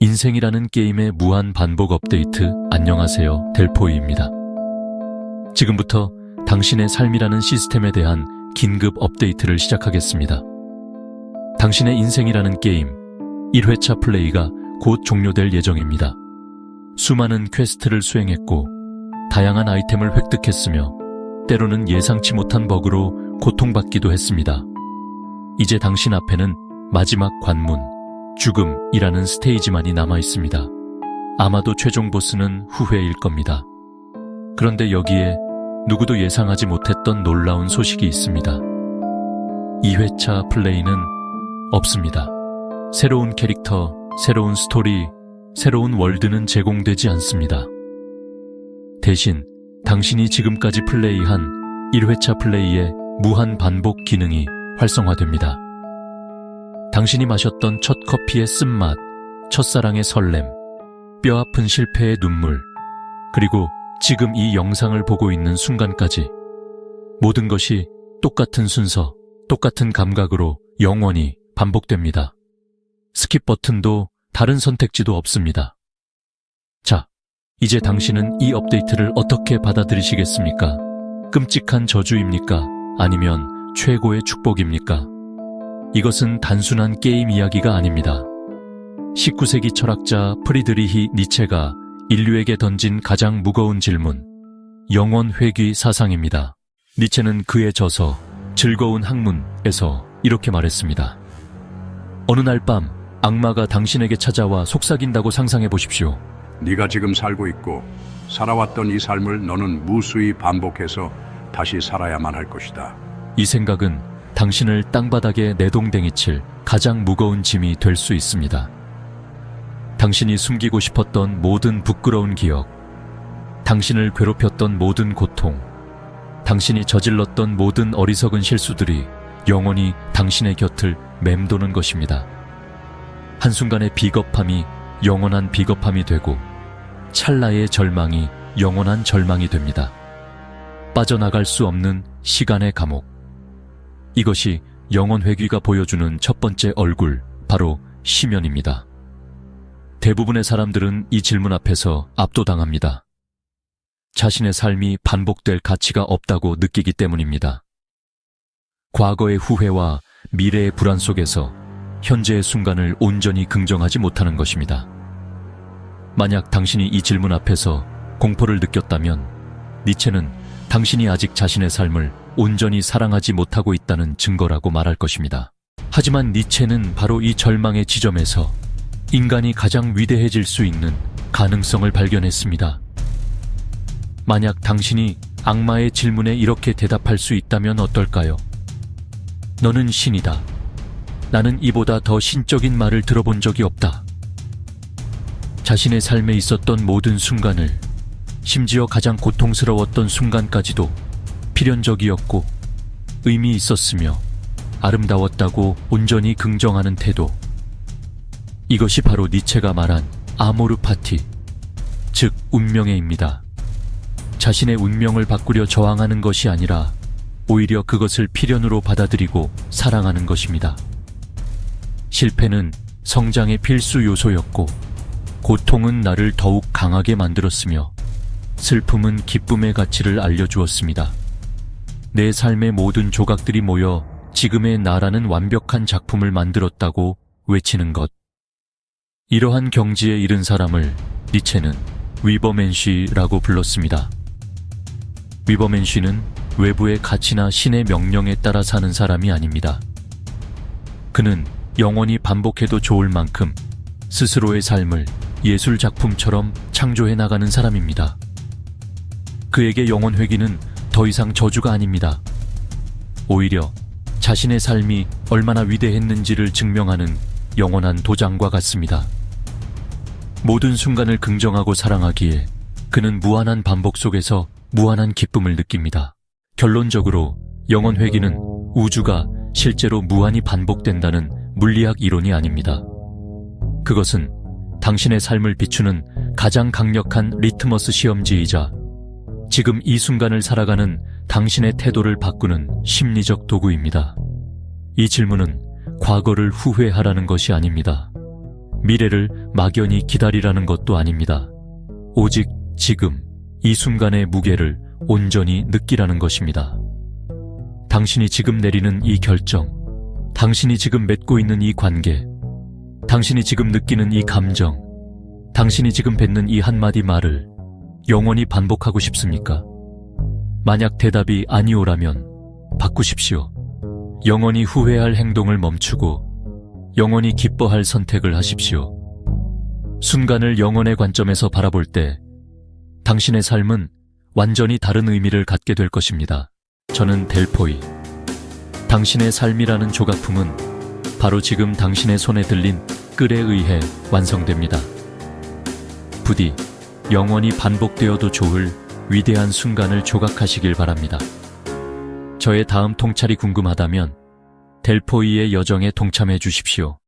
인생이라는 게임의 무한 반복 업데이트 안녕하세요 델포이입니다. 지금부터 당신의 삶이라는 시스템에 대한 긴급 업데이트를 시작하겠습니다. 당신의 인생이라는 게임 1회차 플레이가 곧 종료될 예정입니다. 수많은 퀘스트를 수행했고 다양한 아이템을 획득했으며 때로는 예상치 못한 버그로 고통받기도 했습니다. 이제 당신 앞에는 마지막 관문, 죽음이라는 스테이지만이 남아 있습니다. 아마도 최종 보스는 후회일 겁니다. 그런데 여기에 누구도 예상하지 못했던 놀라운 소식이 있습니다. 2회차 플레이는 없습니다. 새로운 캐릭터, 새로운 스토리, 새로운 월드는 제공되지 않습니다. 대신 당신이 지금까지 플레이한 1회차 플레이의 무한 반복 기능이 활성화됩니다. 당신이 마셨던 첫 커피의 쓴맛, 첫사랑의 설렘, 뼈아픈 실패의 눈물, 그리고 지금 이 영상을 보고 있는 순간까지 모든 것이 똑같은 순서, 똑같은 감각으로 영원히 반복됩니다. 스킵 버튼도 다른 선택지도 없습니다. 자, 이제 당신은 이 업데이트를 어떻게 받아들이시겠습니까? 끔찍한 저주입니까? 아니면 최고의 축복입니까? 이것은 단순한 게임 이야기가 아닙니다. 19세기 철학자 프리드리히 니체가 인류에게 던진 가장 무거운 질문, 영원 회귀 사상입니다. 니체는 그의 저서 즐거운 학문에서 이렇게 말했습니다. 어느 날 밤 악마가 당신에게 찾아와 속삭인다고 상상해 보십시오. 네가 지금 살고 있고 살아왔던 이 삶을 너는 무수히 반복해서 다시 살아야만 할 것이다. 이 생각은 당신을 땅바닥에 내동댕이 칠 가장 무거운 짐이 될 수 있습니다. 당신이 숨기고 싶었던 모든 부끄러운 기억, 당신을 괴롭혔던 모든 고통, 당신이 저질렀던 모든 어리석은 실수들이 영원히 당신의 곁을 맴도는 것입니다. 한순간의 비겁함이 영원한 비겁함이 되고 찰나의 절망이 영원한 절망이 됩니다. 빠져나갈 수 없는 시간의 감옥. 이것이 영원 회귀가 보여주는 첫 번째 얼굴, 바로 시면입니다. 대부분의 사람들은 이 질문 앞에서 압도당합니다. 자신의 삶이 반복될 가치가 없다고 느끼기 때문입니다. 과거의 후회와 미래의 불안 속에서 현재의 순간을 온전히 긍정하지 못하는 것입니다. 만약 당신이 이 질문 앞에서 공포를 느꼈다면 니체는 당신이 아직 자신의 삶을 온전히 사랑하지 못하고 있다는 증거라고 말할 것입니다. 하지만 니체는 바로 이 절망의 지점에서 인간이 가장 위대해질 수 있는 가능성을 발견했습니다. 만약 당신이 악마의 질문에 이렇게 대답할 수 있다면 어떨까요? 너는 신이다. 나는 이보다 더 신적인 말을 들어본 적이 없다. 자신의 삶에 있었던 모든 순간을, 심지어 가장 고통스러웠던 순간까지도 필연적이었고 의미 있었으며 아름다웠다고 온전히 긍정하는 태도. 이것이 바로 니체가 말한 아모르 파티, 즉 운명의입니다. 자신의 운명을 바꾸려 저항하는 것이 아니라 오히려 그것을 필연으로 받아들이고 사랑하는 것입니다. 실패는 성장의 필수 요소였고 고통은 나를 더욱 강하게 만들었으며 슬픔은 기쁨의 가치를 알려주었습니다. 내 삶의 모든 조각들이 모여 지금의 나라는 완벽한 작품을 만들었다고 외치는 것. 이러한 경지에 이른 사람을 니체는 위버맨쉬라고 불렀습니다. 위버맨쉬는 외부의 가치나 신의 명령에 따라 사는 사람이 아닙니다. 그는 영원히 반복해도 좋을 만큼 스스로의 삶을 예술 작품처럼 창조해 나가는 사람입니다. 그에게 영원 회귀는 더 이상 저주가 아닙니다. 오히려 자신의 삶이 얼마나 위대했는지를 증명하는 영원한 도장과 같습니다. 모든 순간을 긍정하고 사랑하기에 그는 무한한 반복 속에서 무한한 기쁨을 느낍니다. 결론적으로 영원 회귀는 우주가 실제로 무한히 반복된다는 물리학 이론이 아닙니다. 그것은 당신의 삶을 비추는 가장 강력한 리트머스 시험지이자 지금 이 순간을 살아가는 당신의 태도를 바꾸는 심리적 도구입니다. 이 질문은 과거를 후회하라는 것이 아닙니다. 미래를 막연히 기다리라는 것도 아닙니다. 오직 지금 이 순간의 무게를 온전히 느끼라는 것입니다. 당신이 지금 내리는 이 결정, 당신이 지금 맺고 있는 이 관계, 당신이 지금 느끼는 이 감정, 당신이 지금 뱉는 이 한마디 말을 영원히 반복하고 싶습니까? 만약 대답이 아니오라면 바꾸십시오. 영원히 후회할 행동을 멈추고 영원히 기뻐할 선택을 하십시오. 순간을 영혼의 관점에서 바라볼 때 당신의 삶은 완전히 다른 의미를 갖게 될 것입니다. 저는 델포이. 당신의 삶이라는 조각품은 바로 지금 당신의 손에 들린 끌에 의해 완성됩니다. 부디 영원히 반복되어도 좋을 위대한 순간을 조각하시길 바랍니다. 저의 다음 통찰이 궁금하다면 델포이의 여정에 동참해 주십시오.